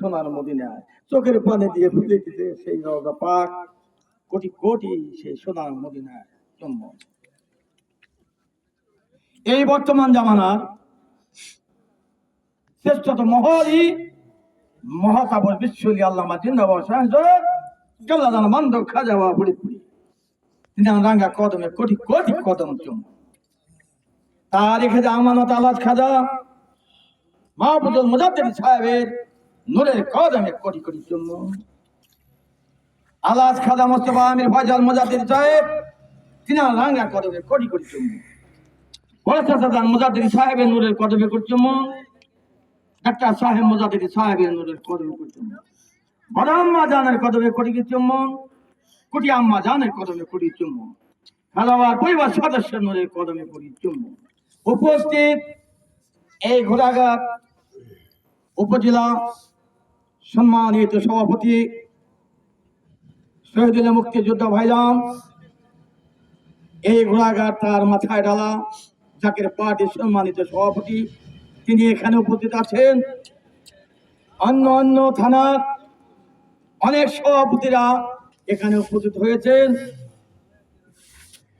সোনার মদিনায়, চোখের পানি দিয়ে ফুটে দিতে সেই রওজা পাক কোটি কোটি সেই সোনার মদিনায় জন্ম। এই বর্তমান জামানার শ্রেষ্ঠতম মহলি মহাকাবর বিশ্বলি আল্লামা জিন্দাবাদ জল্লাদান খাজা বা পুরি পুরি তিনি রাঙ্গা কদমে কোটি কোটি কদম চুম তার রেখে আমানত আলাদ খাজা মাহবুদুল মুজাদ্দিদ সাহেবের নূরের কদমে কোটি কোটি চুম্ব। আলাজ খাজা মোস্তফা আমির ফয়জাল মুজাদ্দিদ সাহেব, তিনি রাঙ্গা কদমে কোটি কোটি চুম্ব। বড় চাচাদান মুজাদ্দিদ সাহেবের নূরের কদমে কোটি চুম্ব। ডাক্তার সাহেব মুজাদ্দিদ সাহেবের নূরের কদমে কোটি চুম্ব। বড় আম্মা জানের কদমে কোটি কোটি চুম্ব। কোটি আম্মা জানের কদমে কোটি চুম্ব। খেলোয়াড় পরিবার সদস্যের নূরের কদমে কোটি চুম্ব। উপস্থিত এই ঘোড়াঘাট উপজেলা সম্মানিত সভাপতি শহীদুল মুক্তিযোদ্ধা ভাইজান, এই ঘোড়াঘাট তার মাথায় ডালা, জাকের পার্টির সম্মানিত সভাপতি, তিনি এখানে উপস্থিত আছেন। অন্য অন্য থানার অনেক সভাপতিরা এখানে উপস্থিত হয়েছেন।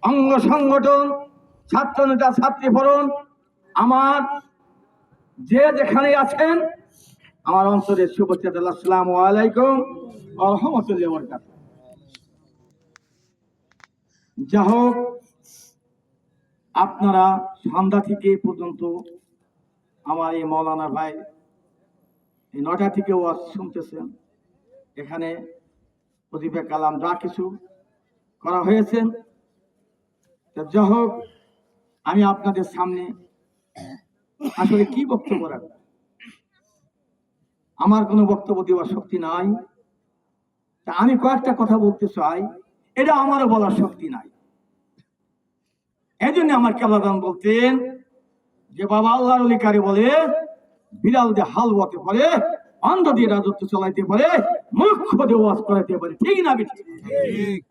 অঙ্গ সংগঠন, ছাত্র নেতা, ছাত্রী ফোরম আমার যে যেখানে আছেন আমার অন্তরের শুভেচ্ছা আসসালামু আলাইকুম বরকাত যা হোক, আপনারা সন্ধ্যা থেকে পর্যন্ত আমার এই মৌলানা ভাই এই নটা থেকে ওয়াজ শুনতেছেন। এখানে প্রতিভা কালাম যা কিছু করা হয়েছে যা হোক, আমি আপনাদের সামনে আসলে কি বক্তব্য রাখব? আমার কোনো বক্তব্য দেওয়ার শক্তি নাই। তা আমি কয়েকটা কথা বলতে চাই। এটা আমারও বলার শক্তি নাই। এই জন্য আমার কেলাদান বলতেন যে বাবা আল্লাহর অলিকারে বলে বিড়াল দিয়ে হাল বতে পারে অন্ধ দিয়ে রাজত্ব চালাইতে পারে মূর্খ দিয়ে ওয়াজ করাইতে পারে। ঠিক না বেঠিক?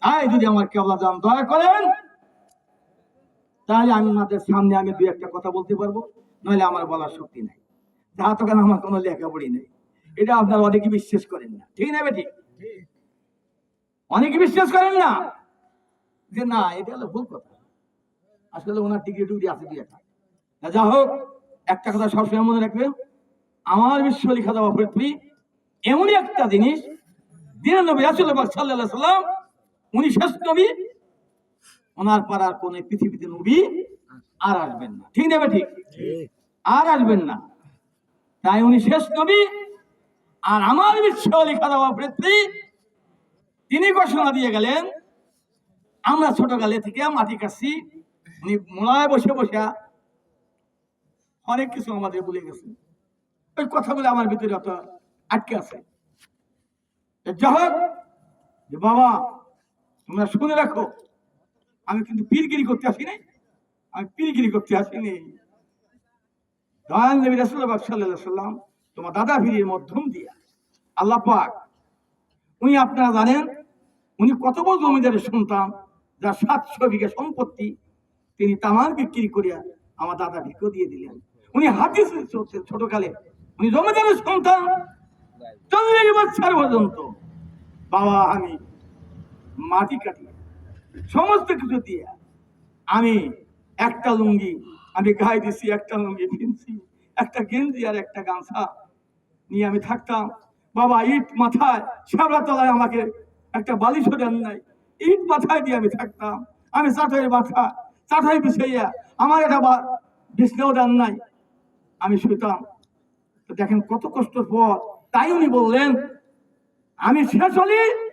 তাই যদি আমার কেবলাদান দয়া করেন তাহলে আমি আপনাদের সামনে আমি দু একটা কথা বলতে পারব নইলে আমার বলার শক্তি নাই। যা তো কেন আমার কোনো লেখাপড়ি নেই। এটা আপনারা অনেকে বিশ্বাস করেন না। ঠিক না বেঠিক অনেকে বিশ্বাস করেন না? যে না এটা হলো ভুল কথা। আসলে ওনার ডিগ্রি টুগ্রি আছে দুই একটা। যা হোক একটা কথা সবসময় মনে রাখবেন আমার বিশ্ব লেখা দেওয়া পৃথিবী এমনই একটা জিনিস দিনের নবী রাসুল্লাহ সাল্লাহ সাল্লাম উনি শেষ নবী ওনার পাড়ার কোন পৃথিবীতে নবী আর আসবেন না। ঠিক নেবে ঠিক আর আসবেন না। তাই উনি শেষ নবী আর আমার বিশ্ব লেখা দেওয়া পৃথিবী তিনি ঘোষণা দিয়ে গেলেন, আমরা ছোটকালে থেকে মাটি কাছি উনি মোলায় বসে বসে অনেক কিছু আমাদের বলে গেছে ওই কথাগুলো আমার ভিতরে অত আটকে আছে। যা হোক, যে বাবা, তোমরা শুনে রাখো, আমি কিন্তু পীরগিরি করতে আসি নাই আমি পীরগিরি করতে আসিনি। দয়াল নবী রাসূলুল্লাহ সাল্লাল্লাহু আলাইহি সাল্লাম তোমার দাদা ফিরির মাধ্যম দিয়া। আল্লাহ পাক, উনি আপনারা জানেন, উনি কত বড় জমিদারের সন্তান, যার সাতশো বিঘা সম্পত্তি তিনি তামার বিক্রি করিয়া আমার দাদা ভিকেও দিয়ে দিলেন। উনি হাদিস ছোটকালে, উনি জমিদারের সন্তান, চল্লিশ বছর পর্যন্ত বাবা আমি মাটি কাটি সমস্ত কিছু দিয়ে আমি একটা লুঙ্গি, আমি গায়ে দিছি, একটা লুঙ্গি কিনছি একটা গেঞ্জি আর একটা গামছা নিয়ে আমি থাকতাম। বাবা, ইট মাথায় শ্যাবলা তলায় আমাকে একটা বালিশও দেন নাই। ইট মাথায় দিয়ে আমি থাকতাম। আমি চাটাইয়ের মাথা চাটাই বিছাইয়া আমার একটা বা- বিছনাও দেন নাই। আমি শুইতাম। তো দেখেন কত কষ্টের পর তাই উনি বললেন, আমি শেষ হলি,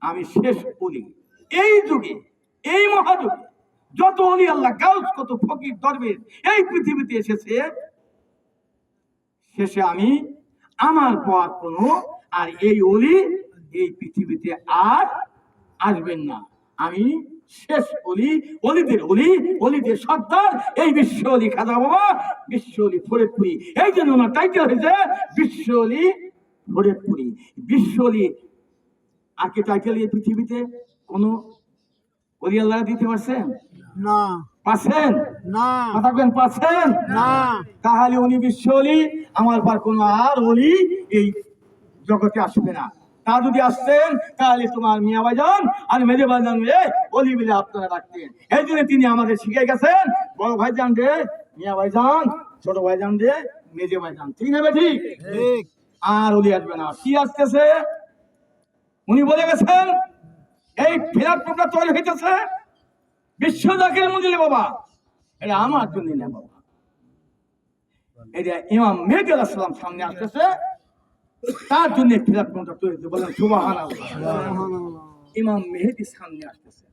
আমি শেষ বলি এই যুগে, এই মহাযুগে, যত অলি আল্লাহ, গাউস কত ফকির দরবের এই পৃথিবীতে এসেছে শেষে আমি আমার পর কোনো আর এই অলি এই পৃথিবীতে আর আসবেন না। আমি শেষ অলি অলিদের অলি অলিদের সর্দার এই বিশ্ব অলি খাজা বাবা বিশ্ব অলি ফরিদপুরি। এই জন্য ওনার টাইটেল হয়েছে বিশ্ব অলি ফরিদপুরি। বিশ্ব অলি আর কে টাইটেল এই পৃথিবীতে? কোনো অলি আল্লাহ দিতে পারছেন? না। পাচ্ছেন না। কথা পাচ্ছেন না। তাহলে উনি বিশ্ব অলি আমার পর কোনো আর অলি এই জগতে আসবে না। তা যদি আসতেন তাহলে তোমার মিয়া ভাইজান আর মেজে রে অলি বলে আপনারা রাখতেন এই জন্য তিনি আমাদের শিখে গেছেন বড় ভাইজান রে মিয়া ভাইজান ছোট ভাইজান রে মেজে ভাইজান। ঠিক না ঠিক। আর অলি আসবে না। কি আসতেছে? উনি বলে গেছেন এই প্ল্যাটফর্মটা তৈরি হইতেছে। বিশ্ব জাকির মন্দিরে বাবা। এটা আমার জন্য না বাবা। এটা ইমাম মেহেদি আলাইহিস সালাম সামনে আসতেছে তার জন্য প্ল্যাটফর্মটা তৈরি হয়েছে বলেন সুবাহান ইমাম মেহেদি সামনে আসতেছে।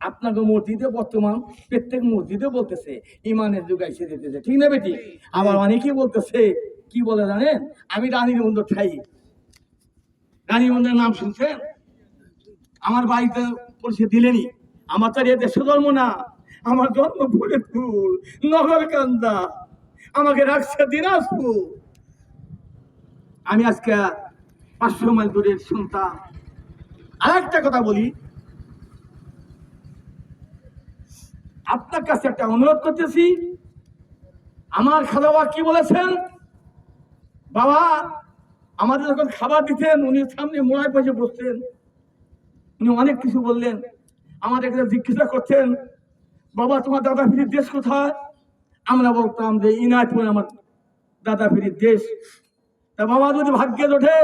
আপনাকে মসজিদে বর্তমান প্রত্যেক মসজিদে বলতেছে ইমানের যুগ এসে যেতেছে। ঠিক না বেটি? আবার অনেকেই বলতেছে কি বলে জানেন? আমি রানীর বন্ধু ঠাই। রানী বন্ধুর নাম শুনছেন? আমার বাড়িতে পরিচয় দিলেনি। আমার তো এ দেশে জন্ম না। আমার জন্ম ফরিদপুর নগর কান্দা আমাকে রাখছে দিনাজপুর আমি আজকে পাঁচশো মাইল দূরের শুনতাম আর একটা কথা বলি। আপনার কাছে একটা অনুরোধ করতেছি। আমার খালাবা কি বলেছেন? বাবা, আমাদের যখন খাবার দিতেন, উনি সামনে মোড়ায় পয়সা বসতেন। উনি অনেক কিছু বললেন। আমাদের জিজ্ঞাসা করতেন, বাবা, তোমার দাদা ফিরির দেশ কোথায়? আমরা বলতাম যে ইনায়তপুর আমার দাদা ফিরির দেশ। তা বাবা যদি ভাগ্যে ওঠে,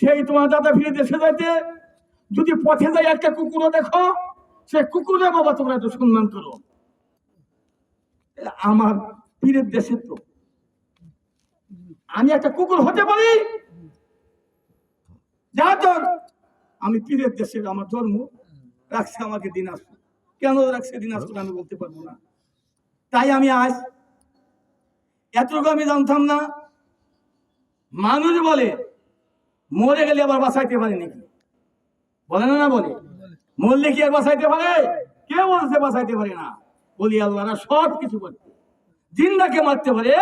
সেই তোমার দাদা ফিরে দেশে যাইতে, যদি পথে যাই একটা কুকুরও দেখো সে কুকুরে বাবা তোমরা একটু সম্মান করো। আমার পীরের দেশে তো আমি একটা কুকুর হতে পারি? যা তো আমি পীরের দেশের আমার জন্ম, রাখছে আমাকে দিন দিনাজপুর। কেন রাখছে দিন দিনাজপুর আমি বলতে পারব না। তাই আমি আজ এতটুকু আমি জানতাম না। মানুষ বলে মরে গেলে আবার বাঁচাইতে পারে নাকি? বলে না না বলে? মরলে কি আর বাঁচাইতে পারে? কে বলছে বাঁচাইতে পারে না। বলি আল্লাহরা সব কিছু করতে। জিন্দাকে মারতে পারে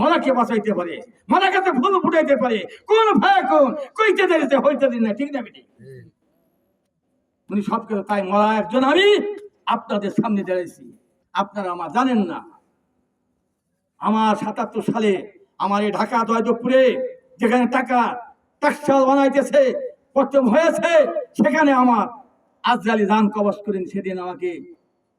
মরাকে বাঁচাইতে পারে মরা কাছে ফুল ফুটাইতে পারে। কোন ভাই কোন কইতে দিতে হইতে দিন না ঠিক না বেটি? উনি সব কিছু তাই মরা একজন আমি আপনাদের সামনে দাঁড়াইছি। আপনারা আমার জানেন না। আমার সাতাত্তর সালে আমার এই ঢাকা দয়দপুরে যেখানে টাকা টাকশাল বানাইতেছে প্রথম হয়েছে, সেখানে আমার আজরালি দান কবচ করেন সেদিন আমাকে।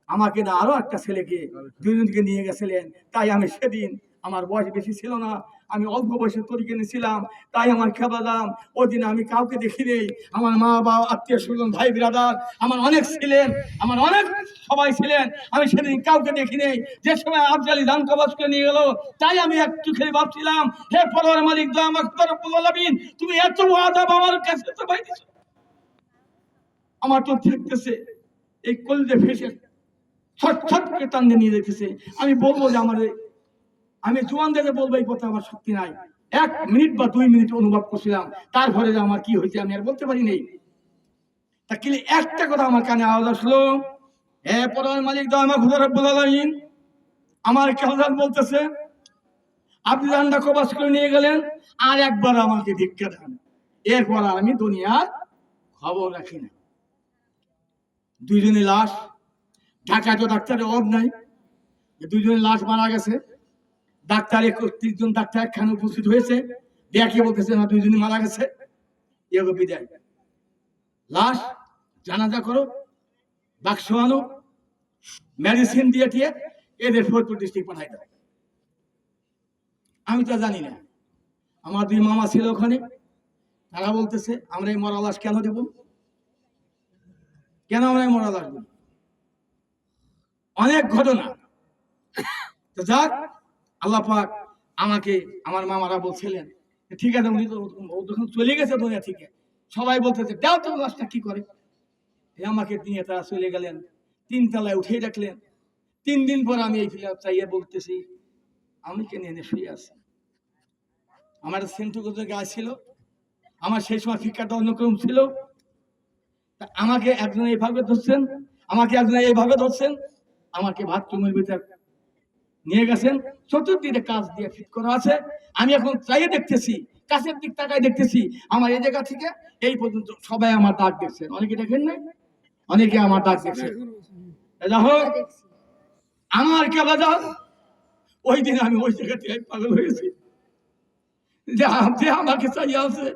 আমাকে না আরও একটা ছেলেকে দুজনকে নিয়ে গেছিলেন, তাই আমি সেদিন আমার বয়স বেশি ছিল না আমি অল্প বয়সে তরিকে নিয়েছিলাম তাই আমার খেলা দাম। ওই দিন আমি কাউকে দেখি নেই আমার মা, বাবা, আত্মীয় স্বজন, ভাই বিরাদার আমার অনেক ছিলেন, আমার অনেক সবাই ছিলেন। আমি সেদিন কাউকে দেখি নেই যে সময় আফজালি ধান কবাস করে নিয়ে গেল, তাই আমি একটু খেয়ে ভাবছিলাম, হে পরের মালিক দা আমার খবর তুমি এত আদাব আমার কাছে তো ভাই। আমার তো থাকতেছে এই কলজে ফেসে ছট ছট করে টানতে নিয়ে যেতেছে আমি বলব যে আমার আমি জোয়ানদের বলব এই কথা আমার শক্তি নাই। এক মিনিট বা দুই মিনিট অনুভব করছিলাম তারপরে যে আমার কি হয়েছে আমি আর বলতে পারি নেই। তা কি একটা কথা আমার কানে আওয়াজ আসলো, হে পরার মালিক দাও আমার খুদা রব্বুল আলামিন, আমার কেমন বলতেছে, আপনি রান্না কবাস করে নিয়ে গেলেন, আর একবার আমাকে ভিক্ষা দেন। এরপর আর আমি দুনিয়ার খবর রাখি না। দুইজনে লাশ, ঢাকায় তো ডাক্তারের অভাব নাই, দুইজনের লাশ মারা গেছে। ডাক্তার একত্রিশ জন ডাক্তার একখানে উপস্থিত হয়েছে। দেখে বলতেছে না দুইজনে মারা গেছে। এগো বিদায়। লাশ, জানাজা করো, বাক্স আনো মেডিসিন দিয়ে টিয়ে এদের ফরিদপুর ডিস্ট্রিক্ট পাঠাই দাও। আমি তো জানি না। আমার দুই মামা ছিল ওখানে। তারা বলতেছে, আমরা এই মরা লাশ কেন দেব? কেন আমরা এই মরা লাশ দেব? অনেক ঘটনা। তো যাক আল্লাহ পাক আমাকে, আমার মামারা বলছিলেন ঠিক আছে, উনি তো যখন চলে গেছে দুনিয়া থেকে। সবাই বলতেছে, দাও তো লাশটা কি করে? আমাকে নিয়ে তারা চলে গেলেন, তিন তলায় উঠে রাখলেন তিন দিন পর আমি এই ফিলাপ চাইয়ে বলতেছি, আমি কেন এনে শুয়ে আছি? আমার সেন্টু কোথায় গাছ ছিল আমার সেই সময় শিক্ষাটা অন্যক্রম ছিল। আমাকে একজন এইভাবে ধরছেন, আমাকে একজন এইভাবে ধরছেন, আমাকে ভাত বাথরুমের ভিতরে নিয়ে গেছেন। চতুর্দিকে কাজ দিয়ে ফিট করা আছে। আমি এখন চাইয়ে দেখতেছি কাছের দিক তাকায় দেখতেছি আমার এই জায়গা থেকে এই পর্যন্ত সবাই আমার ডাক দেখছেন অনেকে দেখেন নাই? অনেকে আমার ডাক দেখছেন হোক আমার কেবল ওই দিন আমি ওই জায়গা থেকে পাগল হয়েছি। যে যে আমাকে চাই আছে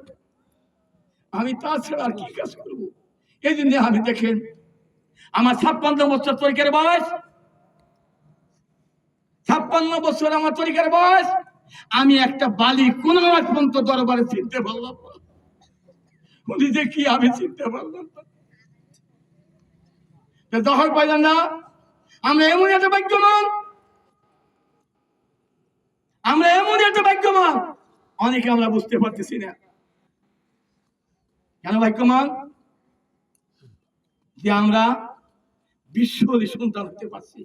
আমি তাছাড়া আর কি কাজ করব? এই জন্য আমি দেখেন আমার ছাপ্পান্ন বছর তরিকার বয়স ছাপ্পান্ন বছর আমার তরিকার বয়স, আমি একটা বালি কোন আজ পর্যন্ত দরবারে চিনতে পারলাম উনি যে কি আমি চিনতে পারলাম দখল পাইলাম না। আমরা এমন একটা ভাগ্যমান আমরা এমন একটা ভাগ্যমান অনেকে আমরা বুঝতে পারতেছি না। কেন ভাগ্যমান যে আমরা বিশ্ব সন্তান হতে পারছি।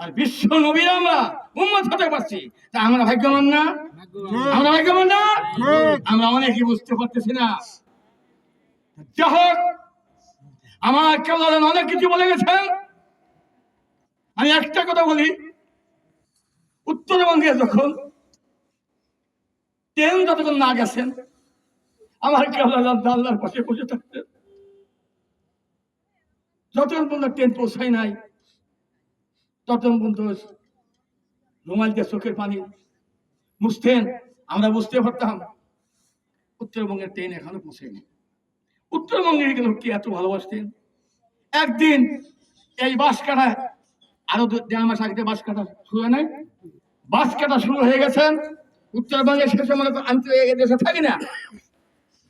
আর বিশ্ব নবীর আমরা উন্মত হতে পারছি। তা আমরা ভাগ্যবান না? আমরা ভাগ্যবান না? আমরা অনেকে বুঝতে পারতেছি না। যাই হোক আমার কেমন অনেক কিছু বলে গেছেন। আমি একটা কথা বলি। উত্তরবঙ্গে যখন ট্রেন যতক্ষণ না গেছেন আমার কেমন দাল্লার পাশে বসে থাকতেন। যতক্ষণ পর্যন্ত ট্রেন পৌঁছায় নাই ততক্ষণ পর্যন্ত রুমাল দিয়ে চোখের পানি মুছতেন, আমরা বুঝতে পারতাম। উত্তরবঙ্গের ট্রেন এখনও পৌঁছেনি। উত্তরবঙ্গের গেল কি এত ভালোবাসতেন? একদিন এই বাস কাটা, আরও দেড় মাস আগে বাস কাটা শুরু হয় নাই? বাস কাটা শুরু হয়ে গেছেন উত্তরবঙ্গে সময় তো আমি তো দেশে থাকি না।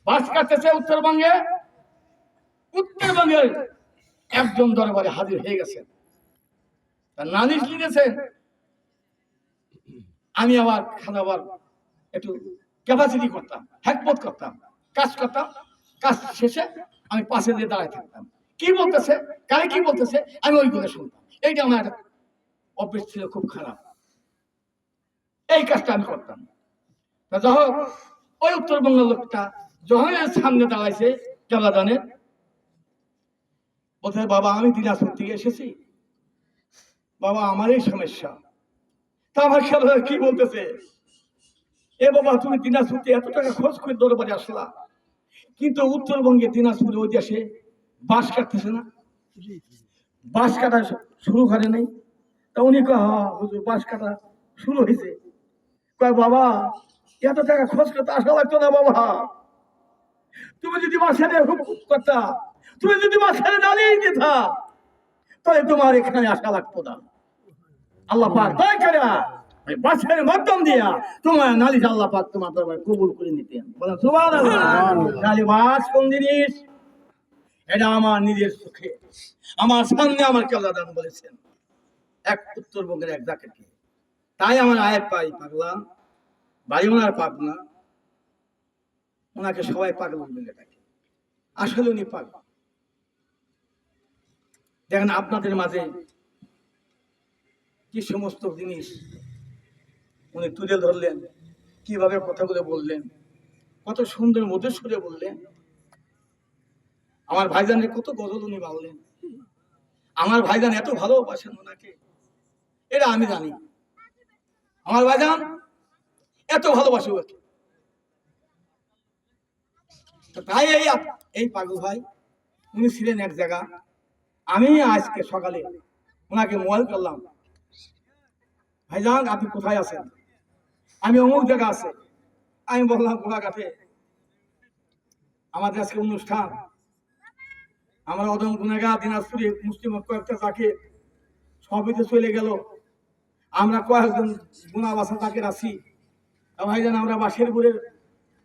বাস কাটতেছে উত্তরবঙ্গে। উত্তরবঙ্গের একজন দরবারে হাজির হয়ে গেছেন। নালিশ লিখেছেন আমি আবার খানাবার একটু ক্যাপাসিটি করতাম হ্যাকমত করতাম, কাজ করতাম, কাজ শেষে আমি পাশে দিয়ে দাঁড়ায় থাকতাম। কি বলতেছে? কারে কি বলতেছে? আমি ওই করে শুনতাম। এইটা আমার অভ্যেস ছিল খুব খারাপ। এই কাজটা আমি করতাম। যখন ওই উত্তরবঙ্গের লোকটা যখন সামনে দাঁড়াইছে কেলাদানের বলছে, বাবা, আমি দিনাজপুর থেকে এসেছি। বাবা, আমারই সমস্যা। তা আমার হয় কি বলতেছে? এ বাবা, তুমি দিনাজপুর এত টাকা খরচ করে দরবারে আসলা। কিন্তু উত্তরবঙ্গে দিনাজপুরে ওই দেশে বাস কাটতেছে না? বাস কাটা শুরু করে নাই। তা উনি কয় হ্যাঁ হুজুর বাস কাটা শুরু হয়েছে। কয়, বাবা, এত টাকা খরচ করতে আসা লাগতো না, বাবা। তুমি যদি মাঝখানে হুকুম করতা, তুমি যদি মাঝখানে দাঁড়িয়ে দিতা, তাহলে তোমার এখানে আসা লাগতো না। আল্লাহ পাক দয়া করে বাসের মাধ্যম দিয়া তোমার নালিশ আল্লাহ পাক তোমার দরবারে কবুল করে নিতেন বলেন সুবহানাল্লাহ। বাস কোন জিনিস? এটা আমার নিজের সুখে আমার সামনে আমার কেলা দান বলেছেন এক উত্তরবঙ্গের এক জাকেটকে তাই আমার আয়ের পাই পাগলা। বাড়ি ওনার না ওনাকে সবাই পাগল বলে ডাকে। আসলে উনি পাগল। দেখেন আপনাদের মাঝে কি সমস্ত জিনিস উনি তুলে ধরলেন? কীভাবে কথাগুলো বললেন? কত সুন্দর মধুর সুরে বললেন। আমার ভাইজানের কত গজল উনি বাউলেন। আমার ভাইজান এত ভালোবাসেন ওনাকে। এটা আমি জানি। আমার ভাইজান এত ভালোবাসে ওকে। তাই এই এই পাগল ভাই, উনি ছিলেন এক জায়গা। আমি আজকে সকালে ওনাকে মোবাইল করলাম। ভাইজান, আপনি কোথায় আছেন? আমি অমুক জায়গা আছে। আমি বললাম গোলাঘাটে আমাদের আজকে অনুষ্ঠান। আমার অদম গুনেগা দিনাজপুরে মুসলিম কয়েকটা তাকে সবিতে চলে গেল। আমরা কয়েকজন গুণাবাসা তাকে তা ভাইজান, আমরা বাসের বুড়ের